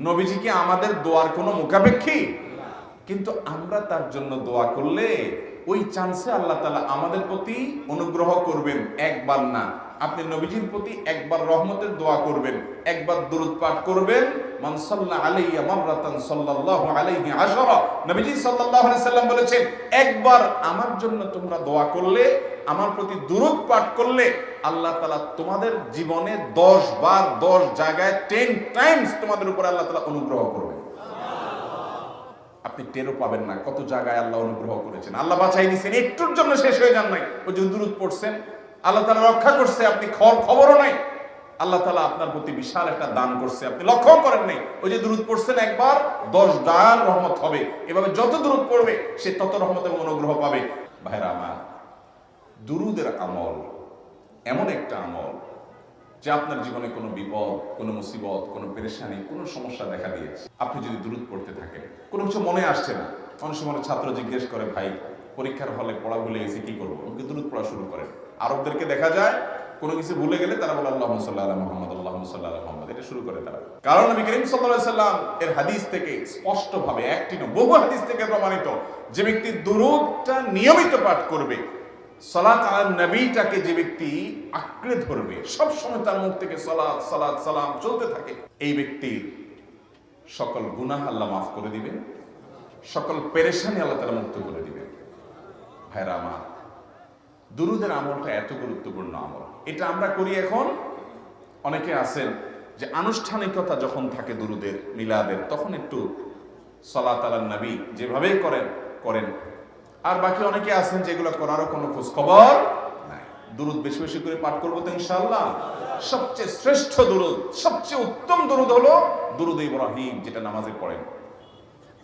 নবীজি কি আমাদের দোয়ার কোনো মুখাপেক্ষী? কিন্তু আমরা তার জন্য দোয়া করলে ওই চান্সে আল্লাহ তালা আমাদের প্রতি অনুগ্রহ করবেন, একবার না। আপনি নবীজির প্রতি একবার রহমতের দোয়া করবেন, একবার দুরুদ পাঠ করবেন আলাইহি বলেছেন, একবার আমার জন্য তোমরা দোয়া করলে, আমার প্রতি পাঠ করলে, আল্লাহ তোমাদের জীবনে জায়গায় টাইমস তোমাদের আল্লাহ অনুগ্রহ করবে আপনি টেরও পাবেন না কত জায়গায় আল্লাহ অনুগ্রহ করেছেন। আল্লাহ বাছাই দিয়েছেন একটুর জন্য শেষ হয়ে যান নাই। ওই যে দূরত পড়ছেন আল্লাহ তালা রক্ষা করছে, আপনি খবর, খবরও নাই। আল্লাহ তালা আপনার প্রতি বিশাল একটা দান করছে, আপনি লক্ষ্য করেন নাই। ওই যে দূরত পড়ছেন একবার, দশ দান রহমত হবে। এভাবে যত দূরত পড়বে, সে তত রহমত এবং অনুগ্রহ পাবে। ভাইরা আমার, দুরুদের আমল এমন একটা আমল যে আপনার জীবনে কোনো বিপদ, কোনো মুসিবত, কোনো পেরেশানি, কোনো সমস্যা দেখা দিয়েছে। আপনি যদি দূরত পড়তে থাকেন, কোনো কিছু মনে আসছে না। অনেক সময় ছাত্র জিজ্ঞেস করে, ভাই পরীক্ষার হলে পড়া ভুলে গেছে, কি করব? ওকে দূরত পড়া শুরু করেন আরবদেরকে দেখা যায়, কোনো কিছু ভুলে গেলে তারা বলে, আল্লাহ সাল্লাহ মোহাম্মদ, আল্লাহ সাল্লাহ মোহাম্মদ। এটা শুরু করে তারা। কারণ নবী করিম সাল্লাহ সাল্লাম এর হাদিস থেকে স্পষ্ট ভাবে একটি বহু হাদিস থেকে প্রমাণিত। যে ব্যক্তি দুরুদটা নিয়মিত পাঠ করবে, সালাত আর নবীটাকে যে ব্যক্তি আঁকড়ে ধরবে সব সময় তার মুখ থেকে সালাত সালাত, সালাম চলতে থাকে, এই ব্যক্তির সকল গুনাহ আল্লাহ মাফ করে দিবেন, সকল পেরেশানি আল্লাহ তারা মুক্ত করে দিবেন। ভাইরা দুরুদের আমলটা এত গুরুত্বপূর্ণ আমল। এটা আমরা করি এখন। অনেকে আছেন যে আনুষ্ঠানিকতা যখন থাকে দুরুদের, মিলাদের, তখন একটু সলাত আলান নবী যেভাবে করেন করেন। আর বাকি অনেকে আছেন যেগুলো করারও কোনো খোঁজ খবর নাই। দুরুদ বেশি বেশি করে পাঠ করব তো ইনশাল্লাহ সবচেয়ে শ্রেষ্ঠ দুরুদ, সবচেয়ে উত্তম দুরুদ হলো দুরুদ ইব্রাহিম, যেটা নামাজে পড়েন।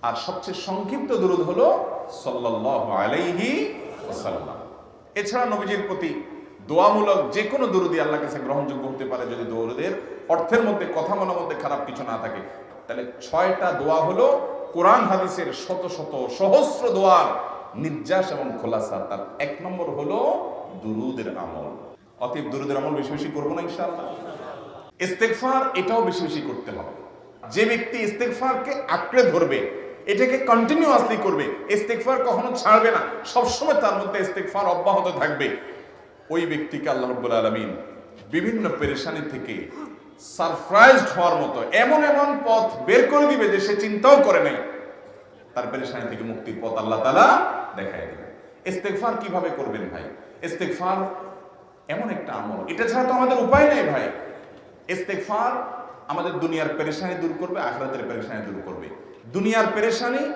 আর সবচেয়ে সংক্ষিপ্ত দুরুদ হল সাল্লাল্লাহু আলাইহি ওয়াসাল্লাম। এছাড়া নবীজির প্রতি দোয়ামূলক যে কোনো দুরুদি আল্লাহ কাছে গ্রহণযোগ্য হতে পারে যদি দৌড়দের অর্থের মধ্যে, কথা মনের মধ্যে খারাপ কিছু না থাকে। তাহলে ছয়টা দোয়া হলো কোরআন, হাদিসের শত শত সহস্র দোয়ার নির্যাস এবং খোলাসা। তার এক নম্বর হলো দুরুদের আমল। অতএব দুরুদের আমল বেশি বেশি করব না ইনশাআল্লাহ। ইস্তেগফার এটাও বেশি বেশি করতে হবে। যে ব্যক্তি ইস্তেগফারকে আঁকড়ে ধরবে এটাকে কন্টিনিউয়াসলি করবে, ইস্তেগফার কখনো ছাড়বে না, সবসময় তার মধ্যে ইস্তেগফার অব্যাহত থাকবে। ওই ব্যক্তিকে আল্লাহ রাব্বুল আলামিন বিভিন্ন পেরেশানি থেকে সারপ্রাইজড হওয়ার মতো এমন এমন পথ বের করে দিবে যে সে চিন্তাও করে নাই। তার পেরেশানি থেকে মুক্তির পথ আল্লাহ তাআলা দেখায় দিবে ইস্তেগফার কীভাবে করবেন ভাই? ইস্তেগফার এমন একটা আমল। এটা ছাড়া তো আমাদের উপায় নেই ভাই। ইস্তেগফার আমাদের দুনিয়ার পেরেশানি দূর করবে, আখরাতের পেরেশানি দূর করবে। দুনিয়ার পেরেশানি,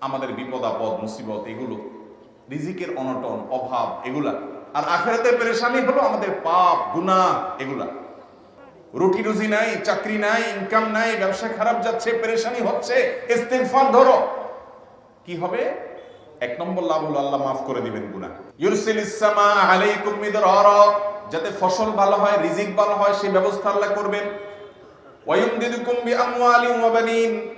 আমাদের বিপদ, আপদ, মুসিবত, এগুলো, রিজিকের অনটন, অভাব, এগুলা। আর আখরাতের পেরেশানি হলো আমাদের পাপ, গুনাহ, এগুলা। রুটি রুজি নাই, চাকরি নাই ইনকাম নাই, ব্যবসা খারাপ যাচ্ছে, পেরেশানি হচ্ছে, ইস্তেগফার ধরো। কি হবে? এক নম্বর লাভ হলো আল্লাহ মাফ করে দিবেন গুনাহ। ইউরসিলিস সামা আলাইকুম মিদরারা। যাতে ফসল ভালো হয়, রিজিক ভালো হয় সেই ব্যবস্থা আল্লাহ করবেন। ওয়ায়ুমদিদুকুম বিআমওয়ালিন ওয়া বানিন।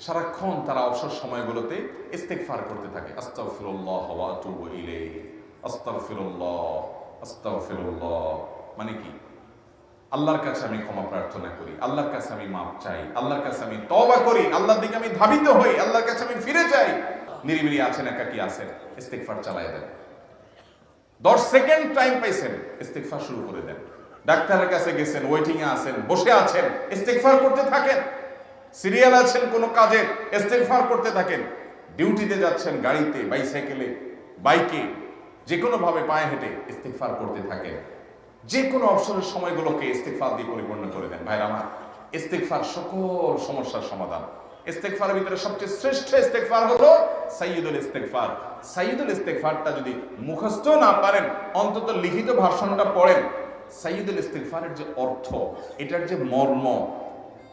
সারাক্ষণ তারা অবসর সময়গুলোতে ইস্তেগফার করতে থাকে। আতুবু ইলাইহি। আস্তাগফিরুল্লাহ আস্তাগফিরুল্লাহ মানে কি? আল্লাহর কাছে আমি ক্ষমা প্রার্থনা করি, আল্লাহর কাছে আমি মাপ চাই, আল্লাহর কাছে আমি তওবা করি, আল্লাহর দিকে আমি ধাবিত হই, আল্লাহর কাছে আমি ফিরে যাই। নিরিবিলি আছেন, একাকি আছেন, ইস্তেগফার চালায় দেন। দশ সেকেন্ড টাইম পাইছেন, ইস্তেগফার শুরু করে দেন। ডাক্তারের কাছে গেছেন ওয়েটিং এ আছেন, বসে আছেন, ইস্তেগফার করতে থাকেন। সিরিয়াল আছেন কোনো কাজে, ইস্তেগফার করতে থাকেন, ডিউটিতে যাচ্ছেন গাড়িতে, বাইসাইকেলে, বাইকে যে কোনো ভাবে পায়ে হেঁটে ইস্তেগফার করতে থাকেন। যে কোনো অবসরের সময়গুলোকে ইস্তেগফার দিয়ে পরিপূর্ণ করে দেন। ভাইরা আমার, ইস্তেগফার সকল সমস্যার সমাধান। ইস্তেগফারের ভিতরে সবচেয়ে শ্রেষ্ঠ ইস্তেগফার হলো সাইয়্যিদুল ইস্তেগফার। সাইয়্যিদুল ইস্তেগফারটা যদি মুখস্থ না পারেন, অন্তত লিখিত ভাষণটা পড়েন, সাইয়্যিদুল ইস্তেগফারের যে অর্থ, এটার যে মর্ম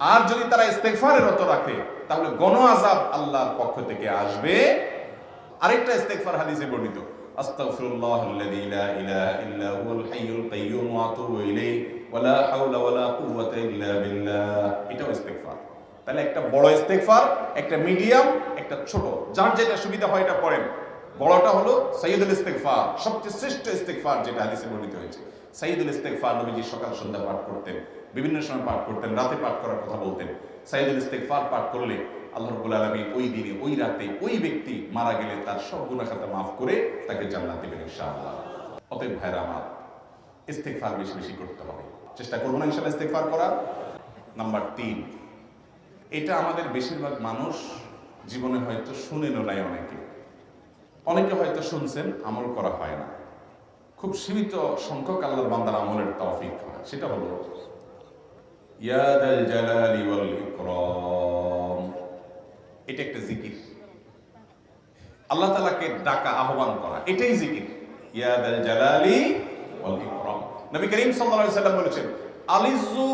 আর যদি তারা ইস্তেগফারের রত রাখে, তাহলে গণ আজাব আল্লাহর পক্ষ থেকে আসবে। আরেকটা ইস্তেগফার হাদিসে বর্ণিত তাহলে একটা বড় ইস্তেগফার, একটা মিডিয়াম, একটা ছোট। যার যেটা সুবিধা হয় এটা পড়েন বড়টা হলো সাইয়্যিদুল ইস্তেগফার, সবচেয়ে শ্রেষ্ঠ ইস্তেগফার যেটা হাদিসে বর্ণিত হয়েছে। সাইয়্যিদুল ইস্তেগফার নবীজি সকাল সন্ধ্যা পাঠ করতেন, বিভিন্ন সময় পাঠ করতেন, রাতে পাঠ করার কথা বলতেন। সাইয়্যিদুল ইস্তেগফার পাঠ করলে আল্লাহ রাব্বুল আলামিন ওই দিনে, ওই রাতে ওই ব্যক্তি মারা গেলে তার সব গুনাহ খাতা মাফ করে তাকে জান্নাত দিবেন ইনশাআল্লাহ। অতএব ভাইরা আমার, ইস্তেগফার বেশি বেশি করতে হবে। চেষ্টা করব না ইনশাআল্লাহ ইস্তেগফার করার। নাম্বার তিন, এটা আমাদের বেশিরভাগ মানুষ জীবনে হয়তো শুনেনও নাই অনেকে। অনেকে হয়তো শুনছেন, আমল করা হয় না। খুব সীমিত সংখ্যক আল্লাহর বান্দার আমলের তৌফিক হয়। সেটা হলো ইয়াদাল জালালি ওয়াল ইকরাম। এটা একটা জিকির। আল্লাহ তাআলাকে ডাকা, আহ্বান করা, এটাই জিকির। ইয়াদাল জালালি ওয়াল ইকরাম। নবী করিম সাল্লাল্লাহু আলাইহি সাল্লাম বলেছেন আলিজু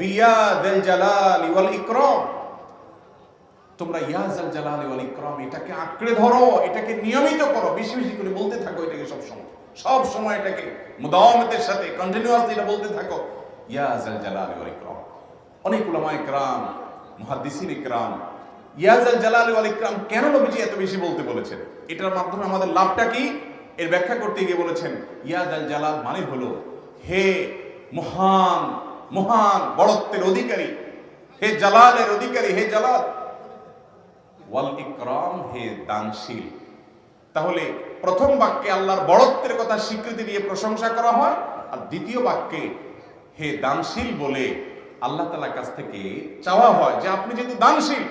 বিয়াদাল জালালি ওয়াল ইকরাম। তোমরা ইয়াজাল জালালি ওয়াল ইকরাম, এটাকে আঁকড়ে ধরো, এটাকে নিয়মিত করো, বেশি বেশি করে বলতে থাকো, এটাকে সব সময় সব সময় এটাকে মুদাওয়ামতের সাথে কন্টিনিউয়াসলি এটা বলতে থাকো। ইয়াজাল জালালি ওয়াল ইকরাম। অনেক উলামা ইকরাম, মুহাদ্দিসিন ইকরাম ইয়াজাল জালালি ওয়াল ইকরাম কেন নবীজি এত বেশি বলতে বলেছেন? এটার মাধ্যমে আমাদের লাভটা কি? এর ব্যাখ্যা করতে গিয়ে বলেছেন ইয়াজাল জালাল মানে হলো, হে মহান মহান বড়ত্বের অধিকারী, হে জালালের অধিকারী, হে জালাল। ওয়াল ইকরাম, হে দানশীল। তাহলে প্রথম বাক্যে আল্লাহর বড়ত্বের কথা স্বীকৃতি দিয়ে প্রশংসা করা হয়, আর দ্বিতীয় বাক্যে হে দানশীল বলে আল্লাহ তালার কাছ থেকে চাওয়া হয় যে আপনি যেহেতু দানশীল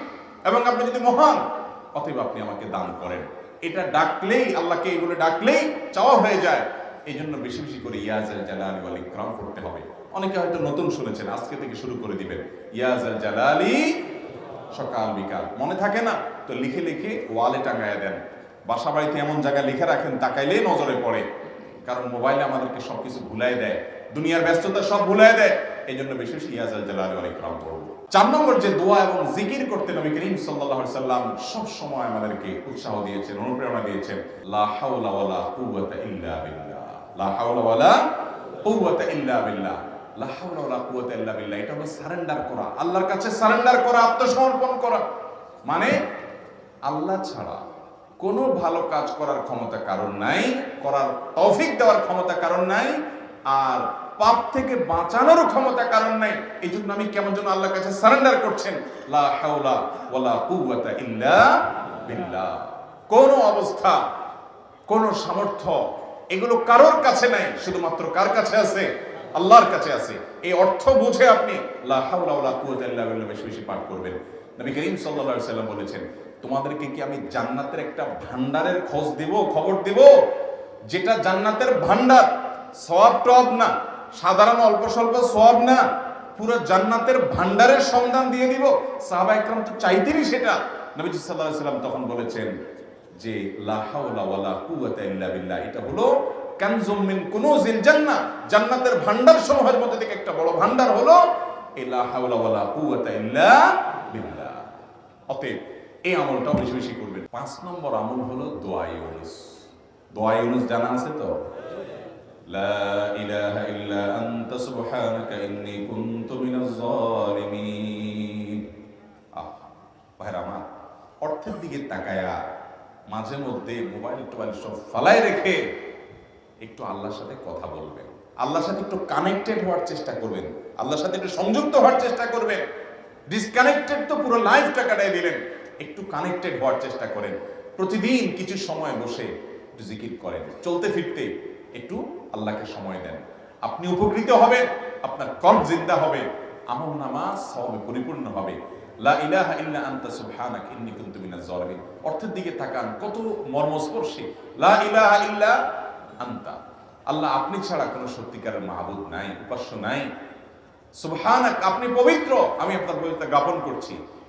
এবং আপনি যদি মহান, অতএব আপনি আমাকে দান করেন। এটা ডাকলেই, আল্লাহকে এই বলে ডাকলেই চাওয়া হয়ে যায়। এই জন্য বেশি বেশি করে ইয়াজাল জালালি ওয়াল ইকরাম করতে হবে। অনেকে হয়তো নতুন শুনেছেন, আজকে থেকে শুরু করে দিবেন। ইয়াজাল জালালি সকাল বিকাল, মনে থাকে না? তো লিখে লিখে ওয়ালে টাঙায় দেন। বাসা বাড়িতে এমন জায়গায় লিখে রাখেন, তাকাইলেই নজরে পড়ে। কারণ মোবাইলে আমাদেরকে সবকিছু ভুলাই দেয়। দুনিয়ার ব্যস্ততা সব ভুলাই দেয়। এই জন্য বিশেষ বেশি ইয়াজাল জালালি অনেক ইকরাম করব চার নম্বর যে দোয়া এবং জিকির করতে নবী করিম আলাইহি সাল্লাম সব সময় আমাদেরকে উৎসাহ দিয়েছেন, অনুপ্রেরণা দিয়েছেন। লা হাওলা ওয়ালা কুওয়াতা ইল্লা বিল্লাহ। লা হাওলা ওয়ালা কুওয়াতা ইল্লা বিল্লাহ। লা হাওলা ইল্লা বিল্লাহ। এটা হলো সারেন্ডার করা। আল্লাহর কাছে সারেন্ডার করা, আত্মসমর্পণ করা। মানে আল্লাহ ছাড়া কোনো ভালো কাজ করার ক্ষমতা কারণ নাই, করার তৌফিক দেওয়ার ক্ষমতা কারণ নাই, আর পাপ থেকে বাঁচানোরও ক্ষমতা কারণ নাই। এই জন্য আমি কেমন যেন আল্লাহর কাছে সারেন্ডার করছেন, লা হাওলা ইল্লা বিল্লাহ। কোন অবস্থা, কোন সামর্থ্য এগুলো কারোর কাছে নাই, শুধুমাত্র কার কাছে আছে? আল্লাহর কাছে আছে। এই অর্থ বুঝে আপনি লা হাওলা বেশি বেশি পাঠ করবেন। নবী করিম সাল্লাল্লাহু সাল্লাম বলেছেন তোমাদেরকে কি আমি জান্নাতের একটা ভান্ডারের খোঁজ দেব, খবর দেব? যেটা জান্নাতের ভান্ডার সব টব না, সাধারণ অল্প স্বল্প সব না, পুরো জান্নাতের ভান্ডারের সন্ধান দিয়ে দিব। সাহাবা একরাম তো চাইতেনই সেটা। নবীজি আলাইহি সাল্লাম তখন বলেছেন যে বিল্লাহ, এটা হলো কানজুম মিন কুনুজিল জান্নাহ জান্নাতের ভান্ডার সমূহের মধ্যে থেকে একটা বড় ভান্ডার হলো লা হাওলা ওয়ালা কুওয়াতা ইল্লা বিল্লাহ। অতএব এই আমলটাও বেশি বেশি করবেন। পাঁচ নম্বর আমল হলো দোয়া ইউনুস। দোয়াই ইউনুস জানা আছে তো? অর্থের দিকে তাকায়া মাঝে মধ্যে মোবাইল টোবাইল সব ফালায় রেখে একটু আল্লাহর সাথে কথা বলবেন। আল্লাহর সাথে একটু কানেক্টেড হওয়ার চেষ্টা করবেন। আল্লাহর সাথে একটু সংযুক্ত হওয়ার চেষ্টা করবেন। ডিসকানেক্টেড তো পুরো লাইফটা কাটাই দিলেন। একটু কানেক্টেড হওয়ার চেষ্টা করেন। প্রতিদিন কিছু সময় বসে একটু জিকির করেন। চলতে ফিরতে একটু আল্লাহকে সময় দেন। আপনি উপকৃত হবেন, আপনার কল জিন্দা হবে, আমল নামা সবে পরিপূর্ণ হবে। লা ইলাহা ইল্লা আনতা সুবহানাক, ইন্নী কুনতু মিনাজ জালিমিন। অর্থের দিকে তাকান, কত মর্মস্পর্শী। লা ইলাহা ইল্লা আনতা। আল্লাহ আপনি ছাড়া কোনো সত্যিকারের মাহবুদ নাই, উপাস্য নাই। সুবহানাক, আপনি পবিত্র, আমি আপনার পবিত্র জ্ঞাপন করছি।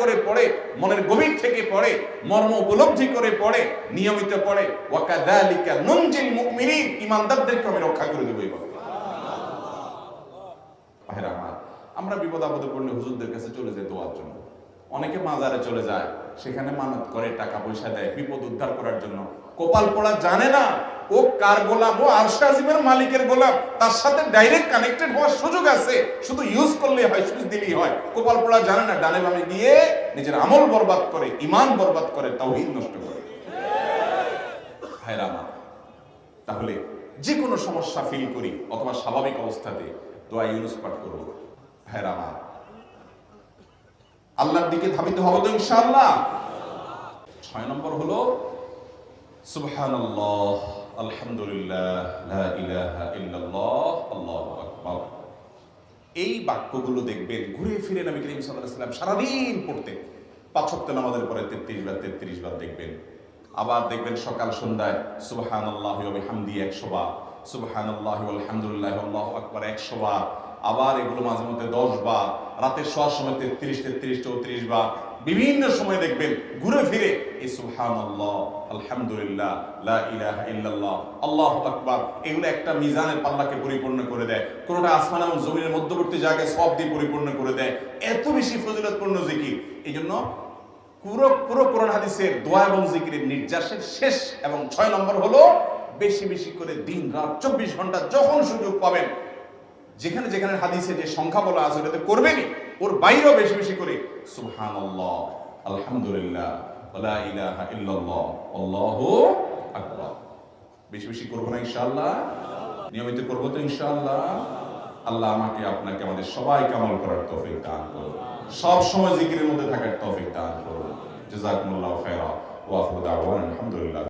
করে পড়ে, মনের গভীর থেকে পড়ে, মর্ম উপলব্ধি করে পড়ে, নিয়মিত পড়ে। ওয়াকাদালিকা নুনজিল মুমিনিন রক্ষা করে আমার, আমরা বিপদ আপদে পড়লে হুজুরদের কাছে চলে যাই দোয়ার জন্য। অনেকে মাজারে চলে যায়, সেখানে মানত করে, টাকা পয়সা দেয়, বিপদ উদ্ধার করার জন্য। কোপাল পড়া জানে না, ও কার গোলাম, ও আরশা আজিমের মালিকের গোলাম, তার সাথে ডাইরেক্ট কানেক্টেড হওয়ার সুযোগ আছে, শুধু ইউজ করলে হয় সুইচ দিলেই হয়। কোপাল পড়া জানে না, ডানে বামে গিয়ে নিজের আমল বরবাদ করে ইমান বরবাদ করে, তাওহীদ নষ্ট করে। ভাইরা তাহলে যে কোনো সমস্যা ফিল করি, অথবা স্বাভাবিক অবস্থাতে দোয়া ইউনুস পাঠ করব। আমার, আল্লাহর দিকে ধাবিত হব তো ইনশাআল্লাহ। ছয় নম্বর হলো সুবহানাল্লাহ আলহামদুলিল্লাহ লা ইলাহা ইল্লাল্লাহ আল্লাহু আকবার এই বাক্যগুলো দেখবেন, ঘুরে ফিরে নবী করিম সারাদিন পড়তেন। পাঁচ নামাজের পরে 33 বার 33 বার দেখবেন। আবার দেখবেন সকাল সন্ধ্যায় ওয়া বিহামদি 100 বার ওয়া আলহামদুলিল্লাহি, আল্লাহু আকবার 100 বার। আবার এগুলো মাঝে মধ্যে 10 বার রাতের শোয়ার সময় 33 33 34 বার বিভিন্ন সময় দেখবেন ঘুরে ফিরে, এই সুবহানাল্লাহ, আলহামদুলিল্লাহ, লা ইলাহা ইল্লাল্লাহ, আল্লাহু আকবার, এগুলো একটা মিজানের পাল্লাকে পরিপূর্ণ করে দেয়। কোনটা আসমান এবং জমিনের মধ্যবর্তী জায়গায় সব দিয়ে পরিপূর্ণ করে দেয়। এত বেশি ফজিলতপূর্ণ জিকির। এই জন্য পুরো পুরো কোরআন হাদিসের দোয়া এবং জিকিরের নির্যাসের শেষ এবং ছয় নম্বর হলো, বেশি বেশি করে দিন রাত চব্বিশ ঘণ্টা যখন সুযোগ পাবেন, যেখানে যেখানে হাদিসে যে সংখ্যা বলা আছে, ওটাতে করবেনই। ওর বাইরেও বেশি বেশি করে। সুবহানাল্লাহ, আলহামদুলিল্লাহ আকবার। বেশি বেশি করব না ইনশাআল্লাহ? নিয়মিত করব তো ইনশাআল্লাহ। আল্লাহ আমাকে, আপনাকে, আমাদের সবাইকে আমল করার তৌফিক দান করুন। সব সময় জিকিরের মধ্যে থাকার তৌফিক দান করুন। জাযাকুমুল্লাহু খাইরা ওয়া আখিরু আলহামদুলিল্লাহ।